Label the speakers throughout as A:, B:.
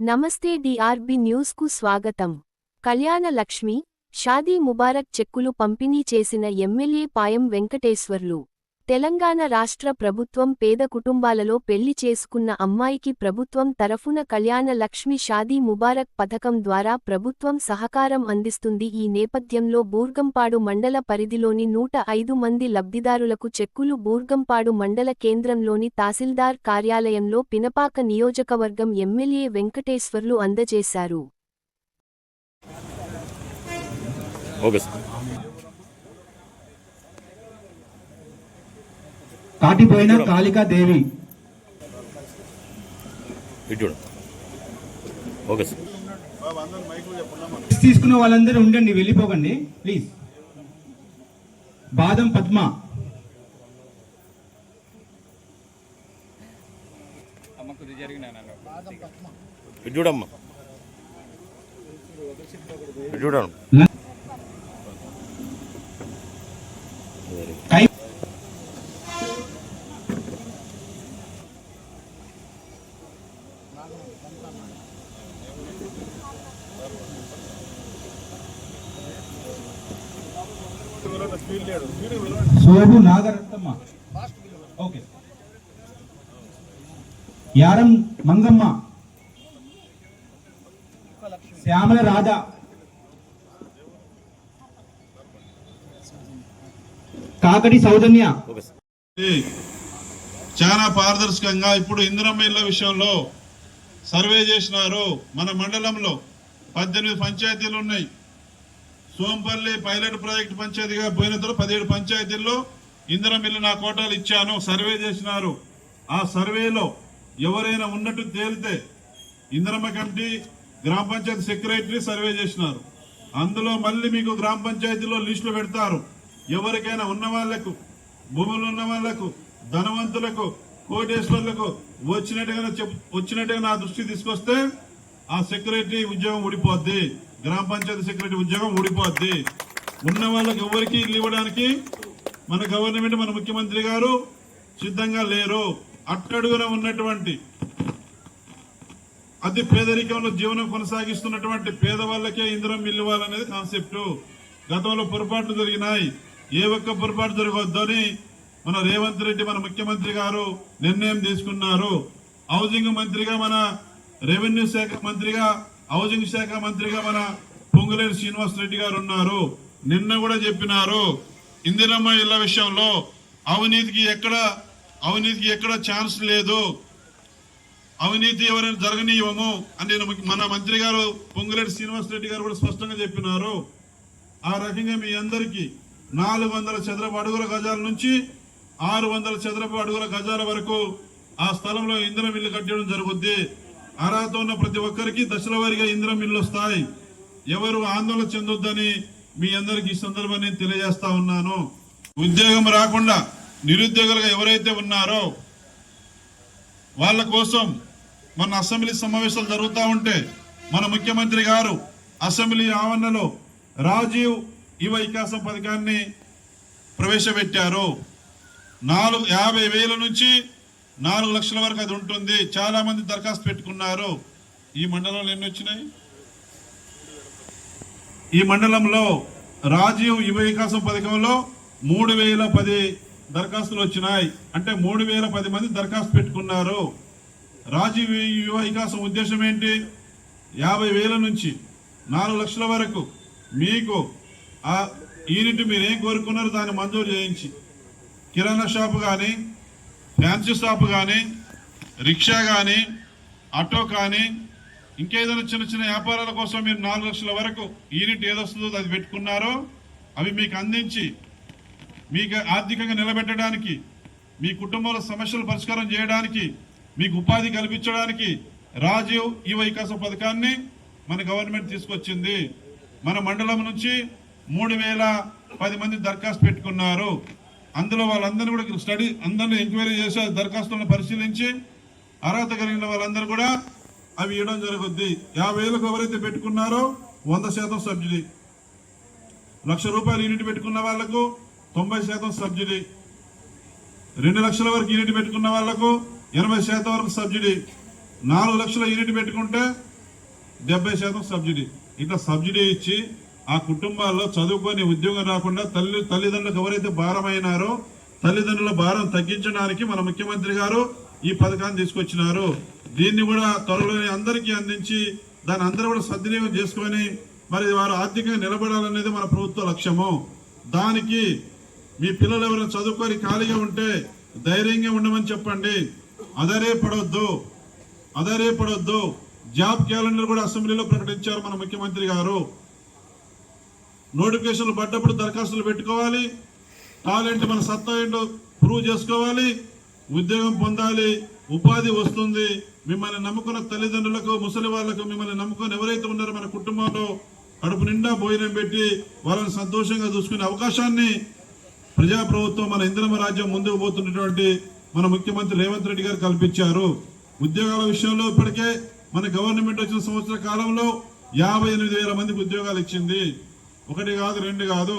A: నమస్తే డిఆర్బి న్యూస్కు స్వాగతం. కళ్యాణ లక్ష్మి షాదీ ముబారక్ చెక్కులు పంపిణీ చేసిన ఎమ్మెల్యే పాయం వెంకటేశ్వర్లు. తెలంగాణ రాష్ట్ర ప్రభుత్వం పేద కుటుంబాలలో పెళ్ళి చేసుకున్న అమ్మాయికి ప్రభుత్వం తరఫున కళ్యాణ లక్ష్మి షాదీ ముబారక్ పథకం ద్వారా ప్రభుత్వం సహకారం అందిస్తుంది. ఈ నేపథ్యంలో బూర్గంపాడు మండల పరిధిలోని నూట ఐదు మంది లబ్ధిదారులకు చెక్కులు బూర్గంపాడు మండల కేంద్రంలోని తహసీల్దార్ కార్యాలయంలో పినపాక నియోజకవర్గం ఎమ్మెల్యే వెంకటేశ్వర్లు అందజేశారు
B: ఓకే సార్
C: కాటిపోయిన కాళికా దేవి. తీసుకున్న వాళ్ళందరూ ఉండండి వెళ్ళిపోకండి ప్లీజ్ బాదం పద్మ.
B: ఇటు చూడమ్మా.
C: సోబు నాగరత్నమ్మ. ఓకే. యారం మంగమ్మ. శ్యామల రాధా. కాకటి సౌజన్య.
D: చాలా పారదర్శకంగా ఇప్పుడు ఇందిరమ్మ ఇళ్ళ విషయంలో సర్వే చేసినారు. మన మండలంలో పద్దెనిమిది పంచాయతీలు ఉన్నాయి. సోంపల్లి పైలట్ ప్రాజెక్ట్ పంచాయతీగా పోయిన తర్వాత పదిహేడు పంచాయతీల్లో ఇందిరం ఇల్లు నా కోటాలు ఇచ్చాను. సర్వే చేసినారు. ఆ సర్వేలో ఎవరైనా ఉన్నట్టు తేలితే ఇందిరమ్మ కమిటీ గ్రామ పంచాయతీ సెక్రటరీ సర్వే చేసినారు. అందులో మళ్ళీ మీకు గ్రామ పంచాయతీలో లిస్టులు పెడతారు. ఎవరికైనా ఉన్న వాళ్ళకు భూములు ఉన్న వాళ్ళకు ధనవంతులకు కోటేశ్వర్లకు వచ్చినట్టుగా చెప్ వచ్చినట్టుగా నా దృష్టికి తీసుకొస్తే ఆ సెక్రటరీ ఉద్యోగం ఊడిపోద్ది. గ్రామ పంచాయతీ సెక్రటరీ ఉద్యోగం ఊడిపోద్ది. ఉన్న వాళ్ళకి ఎవరికి ఇల్లు ఇవ్వడానికి మన గవర్నమెంట్ మన ముఖ్యమంత్రి గారు సిద్ధంగా లేరు. అట్టడుగున ఉన్నటువంటి అతి పేదరికంలో జీవనం కొనసాగిస్తున్నటువంటి పేదవాళ్ళకే ఇందిరం ఇల్లు ఇవ్వాలనేది కాన్సెప్ట్. గతంలో పొరపాట్లు జరిగినాయి. ఏ ఒక్క పొరపాటు జరగవద్దని మన రేవంత్ రెడ్డి మన ముఖ్యమంత్రి గారు నిర్ణయం తీసుకున్నారు. హౌసింగ్ మంత్రిగా మన రెవెన్యూ శాఖ మంత్రిగా హౌసింగ్ శాఖ మంత్రిగా మన పొంగులేరు శ్రీనివాస్ రెడ్డి గారు ఉన్నారు. నిన్న కూడా చెప్పినారు. ఇందిరమ్మ ఇళ్ళ విషయంలో అవినీతికి ఎక్కడ అవినీతికి ఎక్కడ ఛాన్స్ లేదు. అవినీతి ఎవరైనా జరగనీయము అని మన మంత్రి గారు పొంగులేటి శ్రీనివాస్ రెడ్డి గారు కూడా స్పష్టంగా చెప్పినారు. ఆ రకంగా మీ అందరికీ నాలుగు వందల చదరపు అడుగుల గజాల నుంచి ఆరు వందల చదరపు అడుగుల గజాల వరకు ఆ స్థలంలో ఇంధనం ఇల్లు కట్టడం జరుగుద్ది. అర్హత ఉన్న ప్రతి ఒక్కరికి దశల వారీగా ఇంధనం ఇల్లు వస్తాయి. ఎవరు ఆందోళన చెందొద్దని మీ అందరికి ఈ సందర్భాన్ని తెలియజేస్తా ఉన్నాను. ఉద్యోగం రాకుండా నిరుద్యోగులుగా ఎవరైతే ఉన్నారో వాళ్ళ కోసం మన అసెంబ్లీ సమావేశాలు జరుగుతూ ఉంటే మన ముఖ్యమంత్రి గారు అసెంబ్లీ ఆవరణలో రాజీవ్ యువ వికాసం పథకాన్ని ప్రవేశపెట్టారు. నాలుగు యాభై వేల నుంచి నాలుగు లక్షల వరకు అది ఉంటుంది. చాలామంది దరఖాస్తు పెట్టుకున్నారు. ఈ మండలంలో ఎన్ని వచ్చినాయి? ఈ మండలంలో రాజీవ్ యువ వికాసం పథకంలో మూడు వేల పది దరఖాస్తులు వచ్చినాయి. అంటే మూడు వేల పది మంది దరఖాస్తు పెట్టుకున్నారు. రాజీవ్ యువ వికాసం ఉద్దేశం ఏంటి? యాభై వేల నుంచి నాలుగు లక్షల వరకు మీకు ఆ యూనిట్ మీరు ఏం కోరుకున్నారో దాన్ని మంజూరు చేయించి కిరాణా షాపు కానీ ఫ్యాన్సీ షాపు కానీ రిక్షా కానీ ఆటో కానీ ఇంకేదైనా చిన్న చిన్న వ్యాపారాల కోసం మీరు నాలుగు లక్షల వరకు యూనిట్ ఏదొస్తుందో అది పెట్టుకున్నారో అవి మీకు అందించి మీకు ఆర్థికంగా నిలబెట్టడానికి మీ కుటుంబంలో సమస్యలు పరిష్కారం చేయడానికి మీకు ఉపాధి కల్పించడానికి రాజీవ్ ఈ వైకాస పథకాన్ని మన గవర్నమెంట్ తీసుకొచ్చింది. మన మండలం నుంచి మూడు వేల పది మంది దరఖాస్తు పెట్టుకున్నారు. అందులో వాళ్ళందరినీ కూడా స్టడీ అందరిని ఎంక్వైరీ చేసి దరఖాస్తులను పరిశీలించి అర్హత కలిగిన వాళ్ళందరూ కూడా అవి ఇవ్వడం జరుగుద్ది. యాభై వేలకు ఎవరైతే పెట్టుకున్నారో వంద శాతం సబ్సిడీ. లక్ష రూపాయలు యూనిట్ పెట్టుకున్న వాళ్ళకు తొంభై శాతం సబ్సిడీ. రెండు లక్షల వరకు యూనిట్ పెట్టుకున్న వాళ్ళకు ఎనభై శాతం వరకు సబ్సిడీ. నాలుగు లక్షల యూనిట్ పెట్టుకుంటే డెబ్బై శాతం సబ్సిడీ. ఇట్లా సబ్సిడీ ఇచ్చి ఆ కుటుంబాల్లో చదువుకొని ఉద్యోగం రాకుండా తల్లి తల్లిదండ్రులకు ఎవరైతే భారమైనారో తల్లిదండ్రుల భారం తగ్గించడానికి మన ముఖ్యమంత్రి గారు ఈ పథకాన్ని తీసుకొచ్చినారు. దీన్ని కూడా త్వరలోనే అందరికీ అందించి దాన్ని అందరూ కూడా సద్వినియోగం చేసుకొని మరి వారు ఆర్థికంగా నిలబడాలనేది మన ప్రభుత్వ లక్ష్యము. దానికి మీ పిల్లలు ఎవరైనా చదువుకొని ఖాళీగా ఉంటే ధైర్యంగా ఉండమని చెప్పండి. అదరే పడవద్దు అదరే పడవద్దు జాబ్ క్యాలెండర్ కూడా అసెంబ్లీలో ప్రకటించారు మన ముఖ్యమంత్రి గారు. నోటిఫికేషన్లు పడ్డప్పుడు దరఖాస్తులు పెట్టుకోవాలి. టాలెంట్ మన సత్తా ఏంటో ప్రూవ్ చేసుకోవాలి. ఉద్యోగం పొందాలి. ఉపాధి వస్తుంది. మిమ్మల్ని నమ్ముకున్న తల్లిదండ్రులకు ముసలి వాళ్ళకు మిమ్మల్ని నమ్ముకుని ఎవరైతే ఉన్నారో మన కుటుంబంలో కడుపు నిండా భోజనం పెట్టి వాళ్ళని సంతోషంగా చూసుకునే అవకాశాన్ని ప్రజాప్రభుత్వం మన ఇంద్రమ రాజ్యం ముందుకు పోతున్నటువంటి మన ముఖ్యమంత్రి రేవంత్ రెడ్డి గారు కల్పించారు. ఉద్యోగాల విషయంలో ఇప్పటికే మన గవర్నమెంట్ వచ్చిన సంవత్సర కాలంలో యాభై ఎనిమిది వేల మందికి ఉద్యోగాలు ఇచ్చింది. ఒకటి కాదు రెండు కాదు.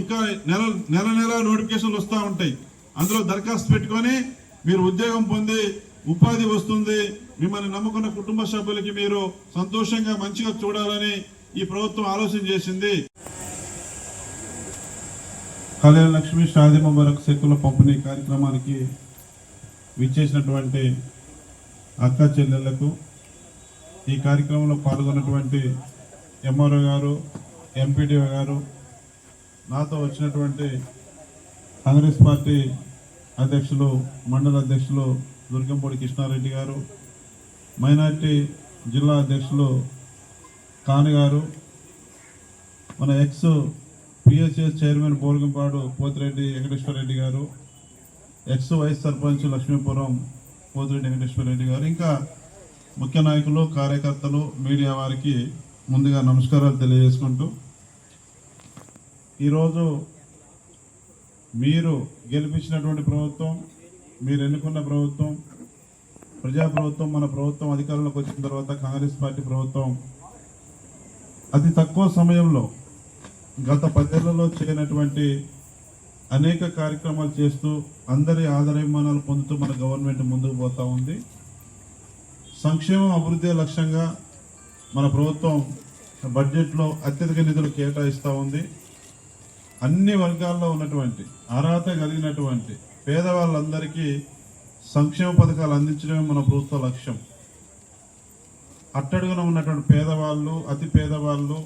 D: ఇంకా నెల నెల నెల నోటిఫికేషన్లు వస్తూ ఉంటాయి. అందులో దరఖాస్తు పెట్టుకొని మీరు ఉద్యోగం పొంది ఉపాధి వస్తుంది. మిమ్మల్ని నమ్ముకున్న కుటుంబ సభ్యులకి మీరు సంతోషంగా మంచిగా చూడాలని ఈ ప్రభుత్వం ఆలోచన చేసింది. కళ్యాణ లక్ష్మి షాదిమ వరకు శక్తుల పంపిణీ కార్యక్రమానికి విచ్చేసినటువంటి అక్క చెల్లెళ్ళకు ఈ కార్యక్రమంలో పాల్గొన్నటువంటి ఎంఆర్ఓ గారు ఎంపీడీఓ గారు నాతో వచ్చినటువంటి కాంగ్రెస్ పార్టీ అధ్యక్షులు మండల అధ్యక్షులు దుర్గంపూడి కృష్ణారెడ్డి గారు మైనార్టీ జిల్లా అధ్యక్షులు కాని గారు మన ex PSS chairman Borgampadu Pothireddy Venkateswara Reddy గారు ఎక్స్ వైస్ సర్పంచ్ లక్ష్మీపురం పోతిరెడ్డి వెంకటేశ్వర రెడ్డి గారు ఇంకా ముఖ్య నాయకులు కార్యకర్తలు మీడియా వారికి ముందుగా నమస్కారాలు తెలియజేసుకుంటూ ఈరోజు మీరు గెలిపించినటువంటి ప్రభుత్వం మీరు ఎన్నుకున్న ప్రభుత్వం ప్రజా ప్రభుత్వం మన ప్రభుత్వం అధికారంలోకి వచ్చిన తర్వాత కాంగ్రెస్ పార్టీ ప్రభుత్వం అతి తక్కువ సమయంలో గత పదేళ్ళలో చేయనటువంటి అనేక కార్యక్రమాలు చేస్తూ అందరి ఆదరాభిమానాలు పొందుతూ మన గవర్నమెంట్ ముందుకు పోతా ఉంది. సంక్షేమం అభివృద్ధి లక్ష్యంగా మన ప్రభుత్వం బడ్జెట్లో అత్యధిక నిధులు కేటాయిస్తూ ఉంది. అన్ని వర్గాల్లో ఉన్నటువంటి అర్హత కలిగినటువంటి పేదవాళ్ళందరికీ సంక్షేమ పథకాలు అందించడమే మన ప్రభుత్వ లక్ష్యం. అట్టడుగున ఉన్నటువంటి పేదవాళ్ళు అతి పేదవాళ్ళు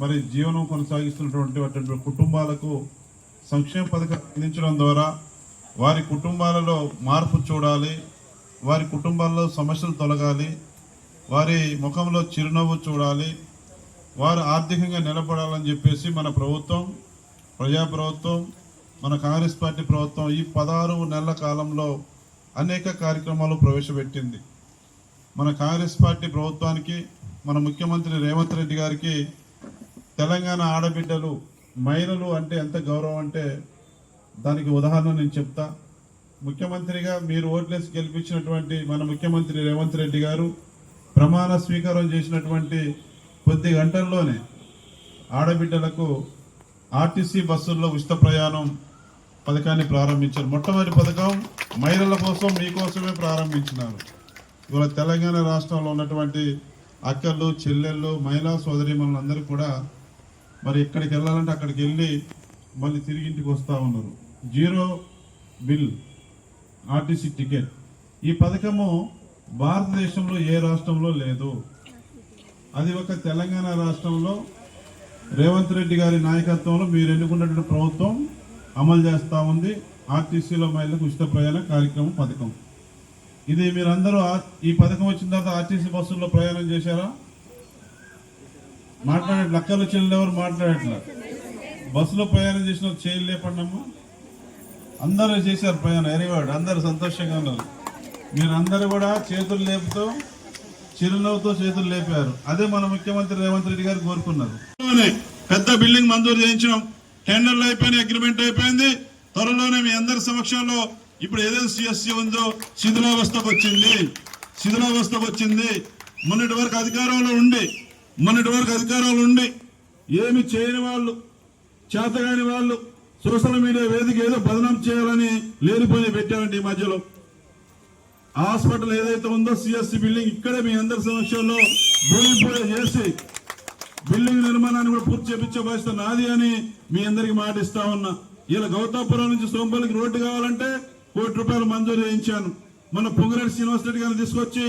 D: మరి జీవనం కొనసాగిస్తున్నటువంటి అటువంటి కుటుంబాలకు సంక్షేమ పథకాలు అందించడం ద్వారా వారి కుటుంబాలలో మార్పు చూడాలి వారి కుటుంబాల్లో సమస్యలు తొలగాలి వారి ముఖంలో చిరునవ్వు చూడాలి వారు ఆర్థికంగా నిలబడాలని చెప్పేసి మన ప్రభుత్వం ప్రజా ప్రభుత్వం మన కాంగ్రెస్ పార్టీ ప్రభుత్వం ఈ పదహారు నెలల కాలంలో అనేక కార్యక్రమాలు ప్రవేశపెట్టింది. మన కాంగ్రెస్ పార్టీ ప్రభుత్వానికి మన ముఖ్యమంత్రి రేవంత్ రెడ్డి గారికి తెలంగాణ ఆడబిడ్డలు మహిళలు అంటే ఎంత గౌరవం అంటే దానికి ఉదాహరణ నేను చెప్తా. ముఖ్యమంత్రిగా మీరు ఓట్లేసి గెలిపించినటువంటి మన ముఖ్యమంత్రి రేవంత్ రెడ్డి గారు ప్రమాణ స్వీకారం చేసినటువంటి కొద్ది గంటల్లోనే ఆడబిడ్డలకు ఆర్టీసీ బస్సుల్లో ఉచిత ప్రయాణం పథకాన్ని ప్రారంభించారు. మొట్టమొదటి పథకం మహిళల కోసం మీకోసమే ప్రారంభించినారు. ఇవాళ తెలంగాణ రాష్ట్రంలో ఉన్నటువంటి అక్కలు చెల్లెళ్ళు మహిళా సోదరిమణులందరూ కూడా మరి ఎక్కడికి వెళ్ళాలంటే అక్కడికి వెళ్ళి మళ్ళీ తిరిగి ఇంటికి వస్తూ ఉన్నారు. Zero bill RTC ticket. ఈ పథకము భారతదేశంలో ఏ రాష్ట్రంలో లేదు. అది ఒక తెలంగాణ రాష్ట్రంలో రేవంత్ రెడ్డి గారి నాయకత్వంలో మీరు ఎన్నుకున్నటువంటి ప్రభుత్వం అమలు చేస్తూ ఉంది. ఆర్టీసీలో మహిళలకు ఉచిత ప్రయాణ కార్యక్రమం పథకం. ఇది మీరందరూ ఈ పథకం వచ్చిన తర్వాత ఆర్టీసీ బస్సుల్లో ప్రయాణం చేశారా? మాట్లాడే లక్కలు చెల్లెలు ఎవరు మాట్లాడట్లా? బస్సులో ప్రయాణం చేసిన వాళ్ళు చేయలు లేపండమ్మా అందరూ చేశారు ప్రయాణం. ఎరివాడు అందరూ సంతోషంగా ఉన్నారు. మీరందరూ కూడా చేతులు లేపుతూ చిరునవ్వుతో చేతులు లేపారు. అదే మన ముఖ్యమంత్రి రేవంత్ రెడ్డి గారు కోరుకున్నారు పెద్ద బిల్డింగ్ మంజూరు చేయించడం టెండర్లు అయిపోయినాయి అగ్రిమెంట్ అయిపోయింది. త్వరలోనే మీ అందరి సమక్షంలో ఇప్పుడు ఏదైతే సిఎస్సి ఉందో శిథిలావస్థకు వచ్చింది. శిథిలావస్థకు వచ్చింది. మొన్నటి వరకు అధికారంలో ఉండి మొన్నటి వరకు అధికారంలో ఉండి ఏమి చేయని వాళ్ళు చేతగాని వాళ్ళు సోషల్ మీడియా వేదిక ఏదో బదనాం చేయాలని లేనిపోయి పెట్టారండి ఈ మధ్యలో? హాస్పిటల్ ఏదైతే ఉందో సిఎస్సి బిల్డింగ్ ఇక్కడే మీ అందరి సమక్షంలో భూమి పూజ చేసి బిల్డింగ్ నిర్మాణాన్ని కూడా పూర్తి చేపించే బాధ్యత నాది అని మీ అందరికి మాటిస్తా ఉన్నా. ఇలా గౌతాపురం నుంచి సోంపల్లికి రోడ్డు కావాలంటే కోటి రూపాయలు మంజూరు చేయించాను. మన పొంగిరెడ్డి శ్రీనివాస్ రెడ్డి గారిని తీసుకొచ్చి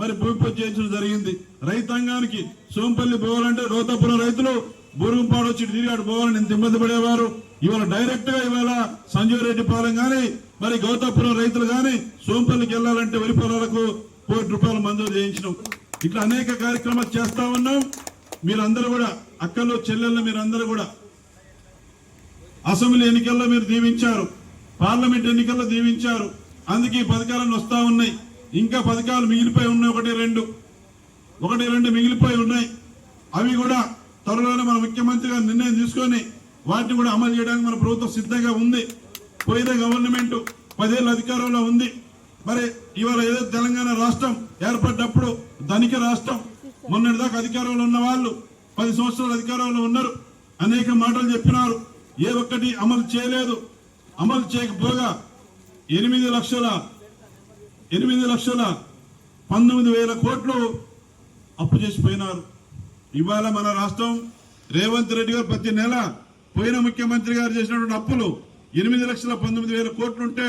D: మరి భూమి పూజ చేయించడం జరిగింది. రైతాంగానికి సోంపల్లి పోవాలంటే గౌతాపురం రైతులు బూరుగుంపాడు వచ్చి తిరిగాడు పోవాలని ఇంత ఇబ్బంది పడేవారు. ఇవాళ డైరెక్ట్గా ఇవాళ సంజీవ్ రెడ్డి పాలెం గాని మరి గౌతాపురం రైతులు కానీ సోంపల్లికి వెళ్ళాలంటే వరి పొలాలకు కోటి రూపాయలు మంజూరు చేయించడం ఇట్లా అనేక కార్యక్రమాలు చేస్తా ఉన్నాం. మీరందరూ కూడా అక్కలు చెల్లెళ్ళు మీరందరూ కూడా. అసెంబ్లీ ఎన్నికల్లో మీరు దీవించారు. పార్లమెంట్ ఎన్నికల్లో దీవించారు. అందుకే ఈ పథకాలను వస్తా ఉన్నాయి. ఇంకా పథకాలు మిగిలిపోయి ఉన్నాయి. ఒకటి రెండు. ఒకటి రెండు మిగిలిపోయి ఉన్నాయి. అవి కూడా త్వరలోనే మన ముఖ్యమంత్రి గారు నిర్ణయం తీసుకొని వాటిని కూడా అమలు చేయడానికి మన ప్రభుత్వం సిద్ధంగా ఉంది. పోయిన గవర్నమెంట్ పదేళ్ళ అధికారంలో ఉంది. మరి ఇవాళ ఏదో తెలంగాణ రాష్ట్రం ఏర్పడ్డప్పుడు ధనిక రాష్ట్రం మొన్నటిదాకా అధికారంలో ఉన్న వాళ్ళు పది సంవత్సరాలు అధికారంలో ఉన్నారు. అనేక మాటలు చెప్పినారు. ఏ ఒక్కటి అమలు చేయలేదు. అమలు చేయకపోగా ఎనిమిది లక్షల ఎనిమిది లక్షల పంతొమ్మిది వేల కోట్లు అప్పు చేసిపోయినారు ఇవాళ మన రాష్ట్రం రేవంత్ రెడ్డి గారు ప్రతి నెల పోయిన ముఖ్యమంత్రి గారు చేసినటువంటి అప్పులు ఎనిమిది లక్షల పంతొమ్మిది వేల కోట్లు ఉంటే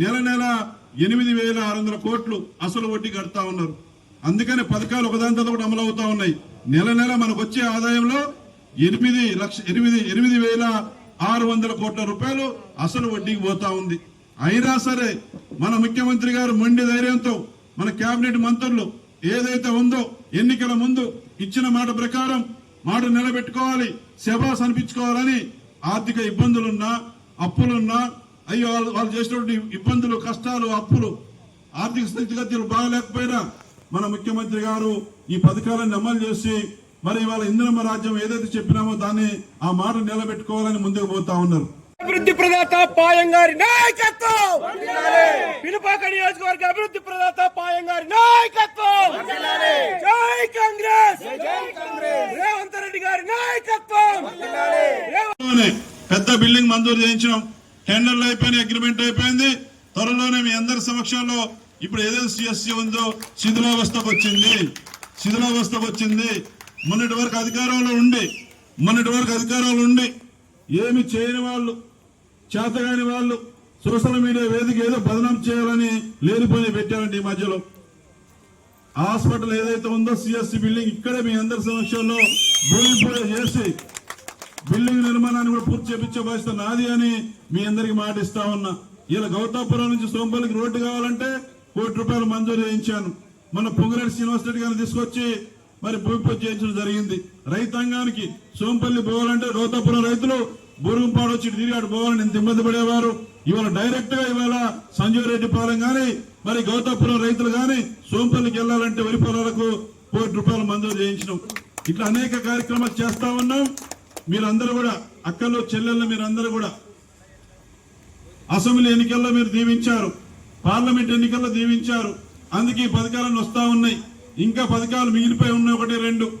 D: నెల నెల ఎనిమిది వేల ఆరు వందల కోట్లు అసలు వడ్డీ కడతా ఉన్నారు. అందుకని పథకాలు ఒకదాని తర్వాత ఒకటి అమలు అవుతా ఉన్నాయి. నెల నెల మనకు వచ్చే ఆదాయంలో ఎనిమిది లక్ష ఎనిమిది ఎనిమిది వేల ఆరు వందల కోట్ల రూపాయలు అసలు వడ్డీకి పోతా ఉంది. అయినా సరే మన ముఖ్యమంత్రి గారు మొండి ధైర్యంతో మన కేబినెట్ మంత్రులు ఏదైతే ఉందో ఎన్నికల ముందు ఇచ్చిన మాట ప్రకారం మాట నిలబెట్టుకోవాలి శబాస్ అనిపించుకోవాలని ఆర్థిక ఇబ్బందులున్నా అప్పులున్నా అయ్యో వాళ్ళు వాళ్ళు చేసినటువంటి ఇబ్బందులు కష్టాలు అప్పులు ఆర్థిక స్థితిగతులు బాగలేకపోయినా మన ముఖ్యమంత్రి గారు ఈ పథకాలను అమలు చేసి మరి ఇవాళ ఇంద్రమ్మ రాజ్యం ఏదైతే చెప్పినామో దాన్ని ఆ మాట నిలబెట్టుకోవాలని ముందుకు పోతా ఉన్నారు.
E: అభివృద్ధి ప్రదాత పాయం గారి నాయకత్వం! పిలుపాక నియోజకవర్గ అభివృద్ధి ప్రదాత పాయం గారి నాయకత్వం! జై కాంగ్రెస్! రేవంత్ రెడ్డి గారి నాయకత్వం!
D: పెద్ద బిల్డింగ్ మంజూరు చేయించడం టెండర్లు అయిపోయినాయి అగ్రిమెంట్ అయిపోయింది. త్వరలోనే మీ అందరి సమక్షంలో ఇప్పుడు ఏదైతే సిఎస్సి ఉందో శిథిలావస్థకు వచ్చింది. శిథిలావస్థకు వచ్చింది. మొన్నటి వరకు అధికారంలో ఉండి మొన్నటి వరకు అధికారంలో ఉండి ఏమి చేయని వాళ్ళు చేతగాని వాళ్ళు సోషల్ మీడియా వేదిక ఏదో బదనాం చేయాలని లేనిపోయి పెట్టారండి ఈ మధ్యలో. హాస్పిటల్ ఏదైతే ఉందో సిఎస్సి బిల్డింగ్ ఇక్కడే మీ అందరి సమక్షంలో భూమి పూజ చేసి బిల్డింగ్ నిర్మాణాన్ని కూడా పూర్తి చేపించే బాధ్యత నాది అని మీ అందరికి మాటిస్తా ఉన్నా. ఇలా గౌతాపురం నుంచి సోంపల్లికి రోడ్డు కావాలంటే కోటి రూపాయలు మంజూరు చేయించాను. మన పొంగిరెడ్డి శ్రీనివాస్ రెడ్డి గారిని తీసుకొచ్చి మరి భూమి పూజ చేయించడం జరిగింది. రైతాంగానికి సోంపల్లి పోవాలంటే గౌతాపురం రైతులు బూరుగుంపాడు వచ్చి తిరిగాడు పోవాలని ఎంత ఇబ్బంది పడేవారు? ఇవాళ డైరెక్ట్గా ఇవాళ సంజీవ్ రెడ్డి పాలెం గాని మరి గౌతాపురం రైతులు గాని సోంపల్లికి వెళ్ళాలంటే వరి పొలాలకు కోటి రూపాయలు మంజూరు చేయించడం ఇట్లా అనేక కార్యక్రమాలు చేస్తా ఉన్నాం. మీరందరూ కూడా అక్కలు చెల్లెళ్ళు మీరందరూ కూడా. అసెంబ్లీ ఎన్నికల్లో మీరు దీవించారు. పార్లమెంట్ ఎన్నికల్లో దీవించారు. అందుకే ఈ పథకాలను వస్తా ఉన్నాయి. ఇంకా పథకాలు మిగిలిపోయి ఉన్నాయి. ఒకటి రెండు.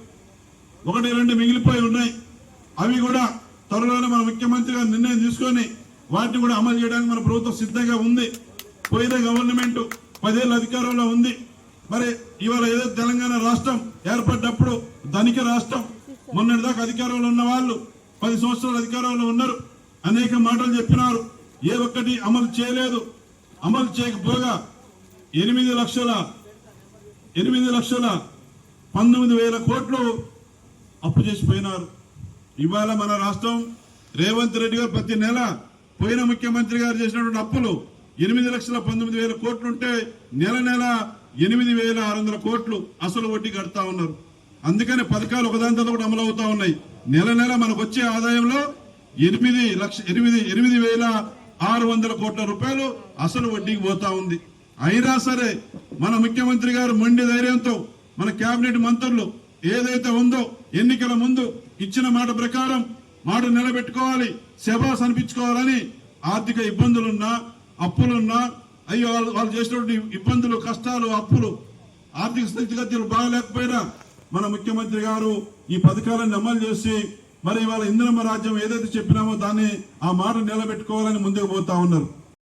D: ఒకటి రెండు మిగిలిపోయి ఉన్నాయి. అవి కూడా త్వరలోనే మన ముఖ్యమంత్రి గారు నిర్ణయం తీసుకొని వాటిని కూడా అమలు చేయడానికి మన ప్రభుత్వం సిద్ధంగా ఉంది. పోయిన గవర్నమెంట్ పదేళ్ళ అధికారంలో ఉంది. మరి ఇవాళ ఏదో తెలంగాణ రాష్ట్రం ఏర్పడ్డప్పుడు ధనిక రాష్ట్రం మొన్నటిదాకా అధికారంలో ఉన్న వాళ్ళు పది సంవత్సరాలు అధికారంలో ఉన్నారు. అనేక మాటలు చెప్పినారు. ఏ ఒక్కటి అమలు చేయలేదు. అమలు చేయకపోగా ఎనిమిది లక్షల ఎనిమిది లక్షల పంతొమ్మిది వేల కోట్లు అప్పు చేసిపోయినారు ఇవాళ మన రాష్ట్రం రేవంత్ రెడ్డి గారు ప్రతి నెల పోయిన ముఖ్యమంత్రి గారు చేసినటువంటి అప్పులు ఎనిమిది లక్షల పంతొమ్మిది వేల కోట్లు ఉంటే నెల నెల ఎనిమిది వేల ఆరు వందల కోట్లు అసలు వడ్డీ కడతా ఉన్నారు. అందుకని పథకాలు ఒకదాని తర్వాత కూడా అమలు ఉన్నాయి. నెల నెల మనకు వచ్చే ఆదాయంలో ఎనిమిది లక్ష ఎనిమిది ఎనిమిది వేల ఆరు వందల కోట్ల రూపాయలు అసలు వడ్డీకి పోతా ఉంది. అయినా సరే మన ముఖ్యమంత్రి గారు మొండి ధైర్యంతో మన కేబినెట్ మంత్రులు ఏదైతే ఉందో ఎన్నికల ముందు ఇచ్చిన మాట ప్రకారం మాట నిలబెట్టుకోవాలి శబాస్ అనిపించుకోవాలని ఆర్థిక ఇబ్బందులున్నా అప్పులున్నా అయ్యో వాళ్ళు వాళ్ళు చేసినటువంటి ఇబ్బందులు కష్టాలు అప్పులు ఆర్థిక స్థితిగతులు బాగలేకపోయినా మన ముఖ్యమంత్రి గారు ఈ పథకాలను అమలు చేసి మరి ఇవాళ ఇంద్రమ రాజ్యం ఏదైతే చెప్పినామో దాన్ని ఆ మాట నిలబెట్టుకోవాలని ముందుకు పోతా ఉన్నారు.